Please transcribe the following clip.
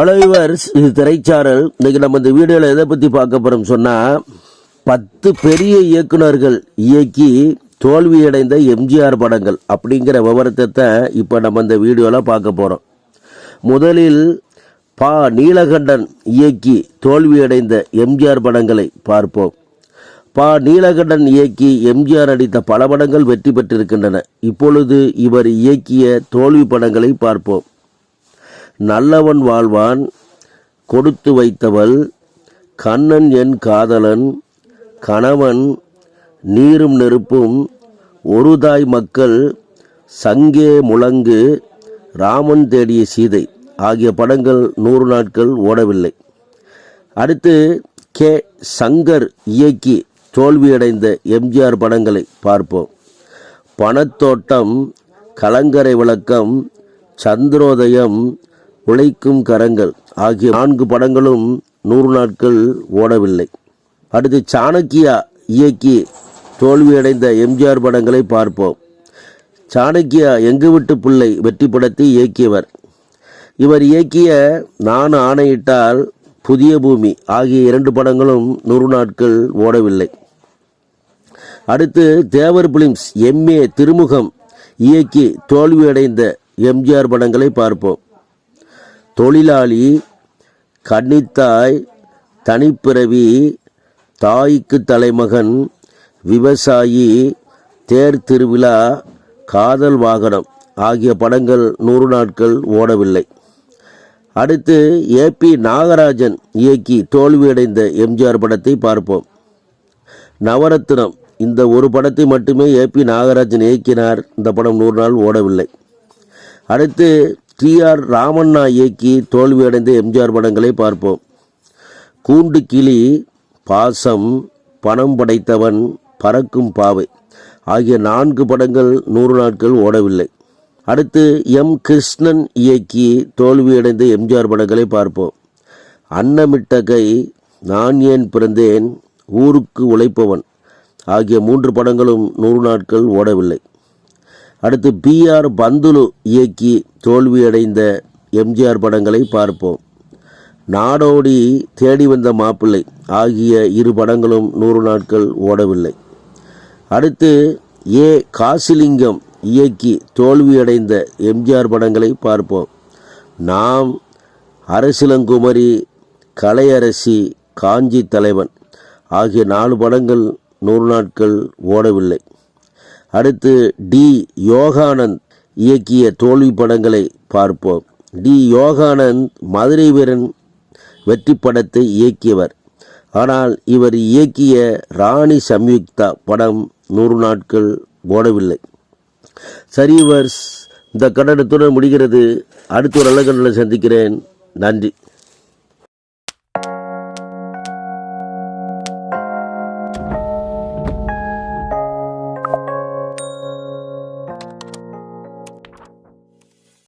அலைவர்ஸ் இது திரைச்சாரல். இன்னைக்கு நம்ம இந்த வீடியோவில் எதை பற்றி பார்க்க போகிறோம் சொன்னால் பத்து பெரிய இயக்குனர்கள் இயக்கி தோல்வியடைந்த எம்ஜிஆர் படங்கள் அப்படிங்கிற விவரத்தை தான் இப்போ நம்ம இந்த வீடியோவில் பார்க்க போகிறோம் முதலில் பா. நீலகண்டன் இயக்கி தோல்வியடைந்த எம்ஜிஆர் படங்களை பார்ப்போம். பா. நீலகண்டன் இயக்கி எம்ஜிஆர் நடித்த பல படங்கள் வெற்றி பெற்றிருக்கின்றன. இப்பொழுது இவர் இயக்கிய தோல்வி படங்களை பார்ப்போம். நல்லவன் வாழ்வான் கொடுத்து வைத்தவள் கண்ணன் என் காதலன் கணவன் நீரும் நெருப்பும் ஒரு தாய் மக்கள் சங்கே முழங்கு ராமன் தேடிய சீதை ஆகிய படங்கள் நூறு நாட்கள் ஓடவில்லை. அடுத்து கே. சங்கர் இயக்கி தோல்வியடைந்த எம்ஜிஆர் படங்களை பார்ப்போம். பணத்தோட்டம் கலங்கரை விளக்கம் சந்திரோதயம் உழைக்கும் கரங்கள் ஆகிய நான்கு படங்களும் நூறு நாட்கள் ஓடவில்லை. அடுத்து சாணக்கியா இயக்கி தோல்வியடைந்த எம்ஜிஆர் படங்களை பார்ப்போம். சாணக்கியா எங்கு விட்டு பிள்ளை வெற்றி படத்தை இயக்கியவர். இவர் இயக்கிய நான் ஆணையிட்டால் புதிய பூமி ஆகிய இரண்டு படங்களும் நூறு நாட்கள் ஓடவில்லை. அடுத்து தேவர் பிலிம்ஸ் எம்ஏ திருமுகம் இயக்கி தோல்வியடைந்த எம்ஜிஆர் படங்களை பார்ப்போம். தொழிலாளி கன்னித்தாய் தனிப்பிறவி தாய்க்கு தலைமகன் விவசாயி தேர் திருவிழா காதல் வாகனம் ஆகிய படங்கள் நூறு நாட்கள் ஓடவில்லை. அடுத்து ஏபி நாகராஜன் இயக்கி தோல்வியடைந்த எம்ஜிஆர் படத்தை பார்ப்போம். நவரத்னம் இந்த ஒரு படத்தை மட்டுமே ஏபி நாகராஜன் இயக்கினார். இந்த படம் நூறு நாள் ஓடவில்லை. அடுத்து டி ஆர் ராமண்ணா இயக்கி தோல்வியடைந்த எம்ஜிஆர் படங்களை பார்ப்போம். கூண்டு கிளி பாசம் பணம் படைத்தவன் பறக்கும் பாவை ஆகிய நான்கு படங்கள் நூறு நாட்கள் ஓடவில்லை. அடுத்து எம் கிருஷ்ணன் இயக்கி தோல்வியடைந்த எம்ஜிஆர் படங்களை பார்ப்போம். அன்னமிட்ட கை நான் ஏன் பிறந்தேன் ஊருக்கு உழைப்பவன் ஆகிய மூன்று படங்களும் நூறு நாட்கள் ஓடவில்லை. அடுத்து பிஆர் பந்துலு இயக்கி தோல்வியடைந்த எம்ஜிஆர் படங்களை பார்ப்போம். நாடோடி தேடி வந்த மாப்பிள்ளை ஆகிய இரு படங்களும் நூறு நாட்கள் ஓடவில்லை. அடுத்து ஏ காசிலிங்கம் இயக்கி தோல்வியடைந்த எம்ஜிஆர் படங்களை பார்ப்போம். நாம் அரசிலங்குமரி கலையரசி காஞ்சி தலைவன் ஆகிய நாலு படங்கள் நூறு நாட்கள் ஓடவில்லை. அடுத்து டி. யோகானந்த் இயக்கிய தோல்வி படங்களை பார்ப்போம். டி. யோகானந்த் மதுரை வீரன் வெற்றி படத்தை இயக்கியவர். ஆனால் இவர் இயக்கிய ராணி சம்யுக்தா படம் நூறு நாட்கள் ஓடவில்லை. சரி வர்ஸ் இந்த கன்னடத்துடன் முடிகிறது. அடுத்த ஒரு நல்ல சந்திக்கிறேன். நன்றி.